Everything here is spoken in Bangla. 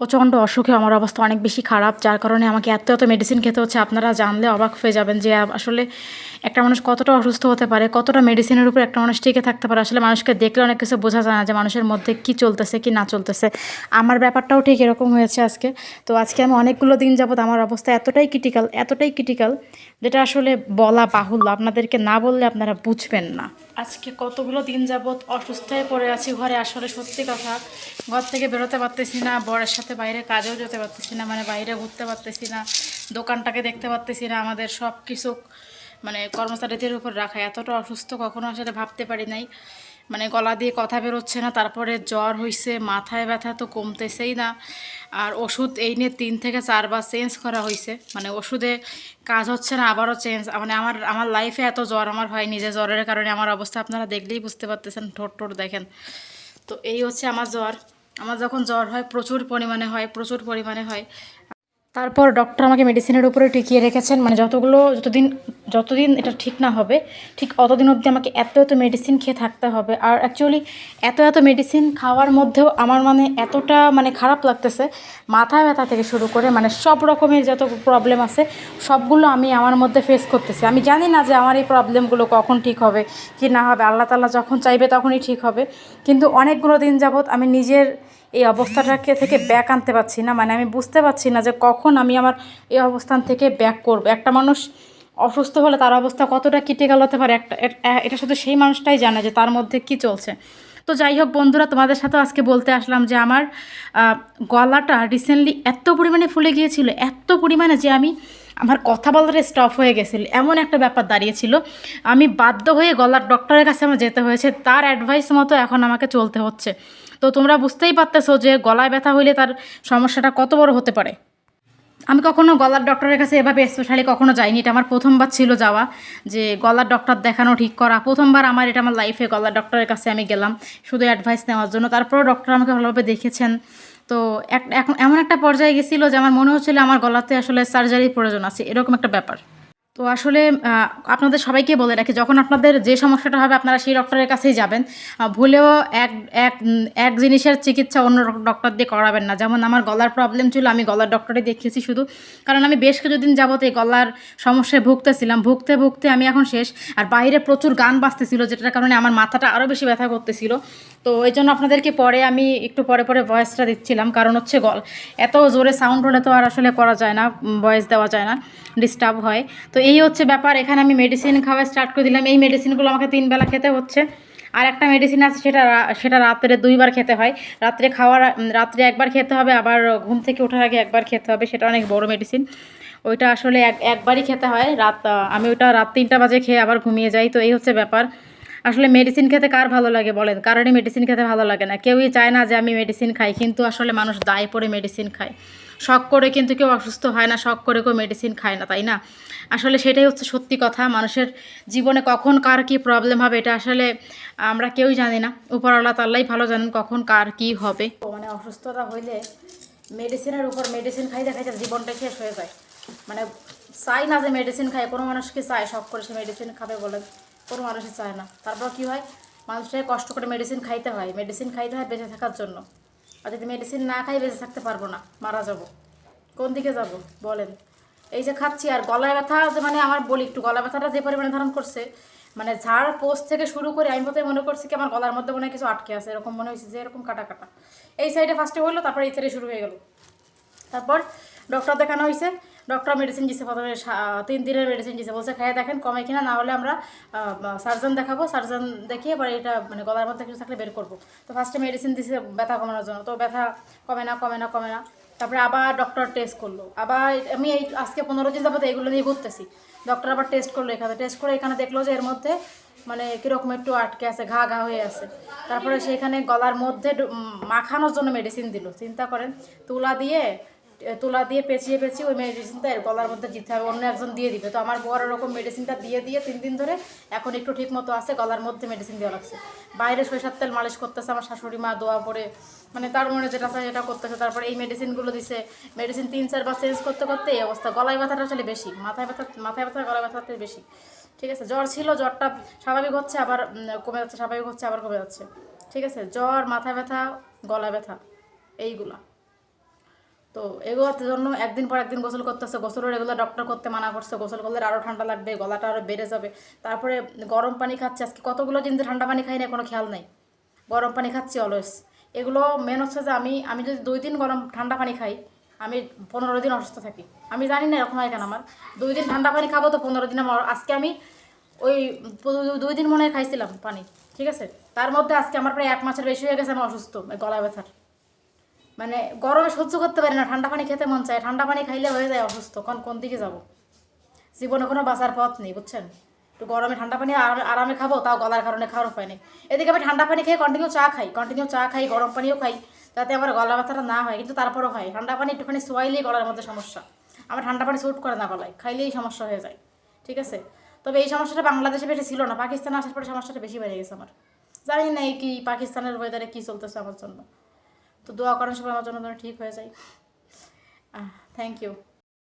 প্রচণ্ড অসুখে আমার অবস্থা অনেক বেশি খারাপ, যার কারণে আমাকে এত এত মেডিসিন খেতে হচ্ছে। আপনারা জানলে অবাক হয়ে যাবেন যে আসলে একটা মানুষ কতটা অসুস্থ হতে পারে, কতটা মেডিসিনের উপর একটা মানুষ টিকে থাকতে পারে। আসলে মানুষকে দেখলে অনেক কিছু বোঝা যায় না যে মানুষের মধ্যে কী চলতেছে, কি না চলতেছে। আমার ব্যাপারটাও ঠিক এরকম হয়েছে আজকে। তো আজকে আমি অনেকগুলো দিন যাবত আমার অবস্থা এতটাই ক্রিটিক্যাল এতটাই ক্রিটিক্যাল যেটা আসলে বলা বাহুল্য। আপনাদেরকে না বললে আপনারা বুঝবেন না। আজকে কতগুলো দিন যাবত অসুস্থ হয়ে পড়ে আছি ঘরে। আসলে সত্যি কথা, ঘর থেকে বেরোতে পারতেছি না, বরের সাথে বাইরে কাজেও যেতে পারতেছি না মানে বাইরে ঘুরতে পারতেছি না, দোকানটাকে দেখতে পারতেছি না, আমাদের সব কিছু মানে কর্মচারীদের উপর রাখা। এতটা অসুস্থ কখনো আসলে ভাবতে পারি নাই। মানে গলা দিয়ে কথা বেরোচ্ছে না, তারপরে জ্বর হয়েছে মাথায় ব্যথা তো কমতেছেই না। আর ওষুধ এই নিয়ে তিন থেকে চারবার চেঞ্জ করা হয়েছে মানে ওষুধে কাজ হচ্ছে না, আবারও চেঞ্জ। মানে আমার আমার লাইফে এত জ্বর আমার হয় যে জ্বরের কারণে। আমার অবস্থা আপনারা দেখলেই বুঝতে পারতেছেন, ঠোঁট টোট দেখেন। তো এই হচ্ছে আমার জ্বর। আমার যখন জ্বর হয় প্রচুর পরিমাণে হয় প্রচুর পরিমাণে হয় তারপর ডক্টর আমাকে মেডিসিনের উপরে টিকিয়ে রেখেছেন। মানে যতগুলো, যতদিন যতদিন এটা ঠিক না হবে, ঠিক অতদিন অবধি আমাকে এত এত মেডিসিন খেয়ে থাকতে হবে। আর অ্যাকচুয়ালি এত এত মেডিসিন খাওয়ার মধ্যেও আমার মানে এতটা মানে খারাপ লাগতেছে, মাথা ব্যথা থেকে শুরু করে মানে সব রকমের যত প্রবলেম আছে, সবগুলো আমি আমার মধ্যে ফেস করতেছি। আমি জানি না যে আমার এই প্রবলেমগুলো কখন ঠিক হবে, কি না হবে। আল্লাহ তাল্লাহ যখন চাইবে তখনই ঠিক হবে। কিন্তু অনেকগুলো দিন যাবৎ আমি নিজের এই অবস্থাটাকে থেকে ব্যাক আনতে পারছি না। মানে আমি বুঝতে পারছি না যে কখন আমি আমার এই অবস্থান থেকে ব্যাক করব। একটা মানুষ অসুস্থ হলে তার অবস্থা কতটা কেটে ক্রিটিক্যাল হতে পারে? একটা এটা শুধু সেই মানুষটাই জানে যে তার মধ্যে কি চলছে। তো যাই হোক বন্ধুরা, তোমাদের সাথেও আজকে বলতে আসলাম যে আমার গলাটা রিসেন্টলি এত পরিমাণে ফুলে গিয়েছিল, এত পরিমাণে যে আমি আমার কথা বলার স্টপ হয়ে গেছিল। এমন একটা ব্যাপার দাঁড়িয়েছিল। আমি বাধ্য হয়ে গলার ডক্টরের কাছে আমার যেতে হয়েছে। তার অ্যাডভাইস মতো এখন আমাকে চলতে হচ্ছে। তো তোমরা বুঝতেই পারতেছো যে গলায় ব্যথা হইলে তার সমস্যাটা কত বড় হতে পারে। আমি কখনো গলার ডক্টরের কাছে এভাবে স্পেশালি কখনো যাইনি। এটা আমার প্রথমবার ছিল যাওয়া। যে গলার ডক্টর দেখানো ঠিক করা। প্রথমবার আমার এটা আমার লাইফে গলার ডক্টরের কাছে আমি গেলাম। শুধু অ্যাডভাইস নেওয়ার জন্য। তারপরেও ডক্টর আমাকে ভালোভাবে দেখেছেন। তো এখন এমন একটা পর্যায়ে গেছিল যে আমার মনে হচ্ছিল আমার গলাতে আসলে সার্জারির প্রয়োজন আছে, এরকম একটা ব্যাপার। তো আসলে আপনাদের সবাইকে বলে রাখি, যখন আপনাদের যে সমস্যাটা হবে, আপনারা সেই ডক্টরের কাছেই যাবেন। ভুলেও এক এক এক জিনিসের চিকিৎসা অন্য ডক্টর দিয়ে করাবেন না। যেমন আমার গলার প্রবলেম ছিল, আমি গলার ডক্টরে দেখিয়েছি শুধু। কারণ আমি বেশ কিছুদিন যাবত এই গলার সমস্যায় ভুগতেছিলাম। ভুগতে ভুগতে আমি এখন শেষ। আর বাইরে প্রচুর গান বাজতেছিল, যেটার কারণে আমার মাথাটা আরও বেশি ব্যথা করতেছিল। তো এই জন্য আপনাদেরকে পরে আমি একটু পরে পরে ভয়েসটা দিচ্ছিলাম। কারণ হচ্ছে গল, এত জোরে সাউন্ড হলে তো আর আসলে করা যায় না ভয়েস দেওয়া যায় না ডিস্টার্ব হয়। তো এই হচ্ছে ব্যাপার, এখানে আমি মেডিসিন খাওয়া স্টার্ট করে দিলাম। এই মেডিসিনগুলো আমাকে তিনবেলা খেতে হচ্ছে। আর একটা মেডিসিন আছে, সেটা সেটা রাত্রে দুইবার খেতে হয়। রাত্রে খাওয়ার রাত্রে একবার খেতে হবে, আবার ঘুম থেকে ওঠার আগে একবার খেতে হবে, সেটা অনেক বড় মেডিসিন ওইটা আসলে এক, একবারই খেতে হয়। রাত আমি ওইটা রাত তিনটা বাজে খেয়ে আবার ঘুমিয়ে যাই। তো এই হচ্ছে ব্যাপার। আসলে মেডিসিন খেতে কার ভালো লাগে বলেন? কারণে মেডিসিন খেতে ভালো লাগে না। কেউই চায় না যে আমি মেডিসিন খাই, কিন্তু আসলে মানুষ দায় পড়ে মেডিসিন খায়। শখ করে কিন্তু কেউ অসুস্থ হয় না, শখ করে কেউ মেডিসিন খায় না, তাই না? আসলে সেটাই হচ্ছে সত্যি কথা, মানুষের জীবনে কখন কার কী প্রবলেম হবে এটা আসলে আমরা কেউই জানি না। উপর আল্লাহ তাল্লাই ভালো জানেন কখন কার কী হবে। মানে অসুস্থতা হইলে মেডিসিনের উপর মেডিসিন খাইতে খাইতে জীবনটা শেষ হয়ে যায়। মানে চাই না যে মেডিসিন খায়, কোনো মানুষকে চায় শখ করে সে মেডিসিন খাবে বলে কোনো মানুষই চায় না। তারপর কি হয়? মানুষটাকে কষ্ট করে মেডিসিন খাইতে হয়। মেডিসিন খাইতে হয় বেঁচে থাকার জন্য। আর যদি মেডিসিন না খাই বেঁচে থাকতে পারব না। মারা যাব। কোন দিকে যাব? বলেন। এই যে খাচ্ছি আর গলায় ব্যথা যে মানে আমার বলি একটু গলা ব্যথাটা যে পরিমাণে ধারণ করছে মানে ঝাড় পোস্ট থেকে শুরু করে আমি বোধহয় মনে করছি কি আমার গলার মধ্যে মনে হয় কিছু আটকে আছে, এরকম মনে হয়েছে যে এরকম কাটা কাটা এই সাইডে ফার্স্টে হলো, তারপরে এই সাইডে শুরু হয়ে গেল। তারপর ডক্টর দেখানো হয়েছে ডক্টর মেডিসিন দিছে, প্রথমে তিন দিনের মেডিসিন দিছে। বলছে খাইয়ে দেখেন কমে কিনা, না হলে আমরা সার্জন দেখাবো, সার্জন দেখিয়ে এবার এটা মানে গলার মধ্যে কিছু থাকলে বের করব। তো ফার্স্টে মেডিসিন দিছে, ব্যথা কমানোর জন্য। তো ব্যথা কমে না কমে না কমে না। তারপরে আবার ডক্টর টেস্ট করল। আবার আমি এই আজকে পনেরো দিন যাবত এগুলো নিয়ে ঘুরতেছি। ডক্টর আবার টেস্ট করল এখানে। টেস্ট করে এখানে দেখল যে এর মধ্যে মানে কীরকম একটু আটকে আছে, ঘা ঘা হয়ে আছে। তারপরে সেখানে গলার মধ্যে মাখানোর জন্য মেডিসিন দিল। চিন্তা করেন, তুলা দিয়ে তুলা দিয়ে পেঁচিয়ে পেঁচিয়ে ওই মেডিসিনটা এর গলার মধ্যে দিতে হবে, অন্য একজন দিয়ে দিবে। তো আমার বড় রকম মেডিসিনটা দিয়ে দিয়ে তিন দিন ধরে এখন একটু ঠিক মতো আছে, গলার মধ্যে মেডিসিন দেওয়া লাগছে। বাইরে সরিষার তেল মালিশ করতেছে, আমার শাশুড়ি মা দোয়া পরে মানে তার মনে যেটা চায় সেটা করতেছে। তারপরে এই মেডিসিনগুলো দিছে। মেডিসিন তিন চারবার চেঞ্জ করতে করতে এই অবস্থা। গলায় ব্যথাটা আসলে বেশি, মাথায় ব্যথা মাথায় ব্যথা গলায় ব্যথাটা বেশি। ঠিক আছে? জ্বর ছিল, জ্বরটা স্বাভাবিক হচ্ছে, আবার কমে যাচ্ছে, স্বাভাবিক হচ্ছে, আবার কমে যাচ্ছে। ঠিক আছে? জ্বর, মাথা ব্যথা গলা ব্যথা, এইগুলা। তো এগুলোর জন্য একদিন পর একদিন গোসল করতেছে, গোসলের রেগুলার ডক্টর করতে মানা করছে, গোসল করলে আরও ঠান্ডা লাগবে, গলাটা আরও বেড়ে যাবে। তারপরে গরম পানি খাচ্ছে, আজকে কতগুলো দিন ঠান্ডা পানি খাই না কোনো খেয়াল নেই। গরম পানি খাচ্ছি অলওয়েজ এগুলো মেন হচ্ছে যে আমি আমি যদি দুই দিন গরম ঠান্ডা পানি খাই, আমি পনেরো দিন অসুস্থ থাকি। আমি জানি না এরকম হয় কেন আমার। দুই দিন ঠান্ডা পানি খাব তো পনেরো দিন আমার, আজকে আমি ওই দুই দিন মনে হয় খাইছিলাম পানি, ঠিক আছে? তার মধ্যে আজকে আমার প্রায় এক মাসের বেশি হয়ে গেছে আমি অসুস্থ গলা ব্যথার। মানে গরমে সহ্য করতে পারি না, ঠান্ডা পানি খেতে মন চায়, ঠান্ডা পানি খাইলে হয়ে যায় অসুস্থ, কোন কোন দিকে যাব? জীবনে কোনো বাঁচার পথ নেই, বুঝছেন? একটু গরমে ঠান্ডা পানি আরামে খাব, তাও গলার কারণে খাওয়ার উপায় নেই। এদিকে আমি ঠান্ডা পানি খেয়ে কন্টিনিউ চা খাই কন্টিনিউ চা খাই, গরম পানিও খাই, যাতে আমার গলা ব্যথাটা না হয়, কিন্তু তারপরও হয়। ঠান্ডা পানি একটুখানি সোয়াইলেই গলার মধ্যে সমস্যা। আমার ঠান্ডা পানি স্যুট করে না গলায়, খাইলেই সমস্যা হয়ে যায়, ঠিক আছে? তবে এই সমস্যাটা বাংলাদেশে বেশি ছিল না, পাকিস্তানে আসার পরে সমস্যাটা বেশি বেড়ে গেছে আমার। জানি না কি, পাকিস্তানের ওয়েদারে কী চলতেছে আমার জন্য। তো দোয়া করেন সবাই আমার জন্য ঠিক হয়ে যায়। Thank you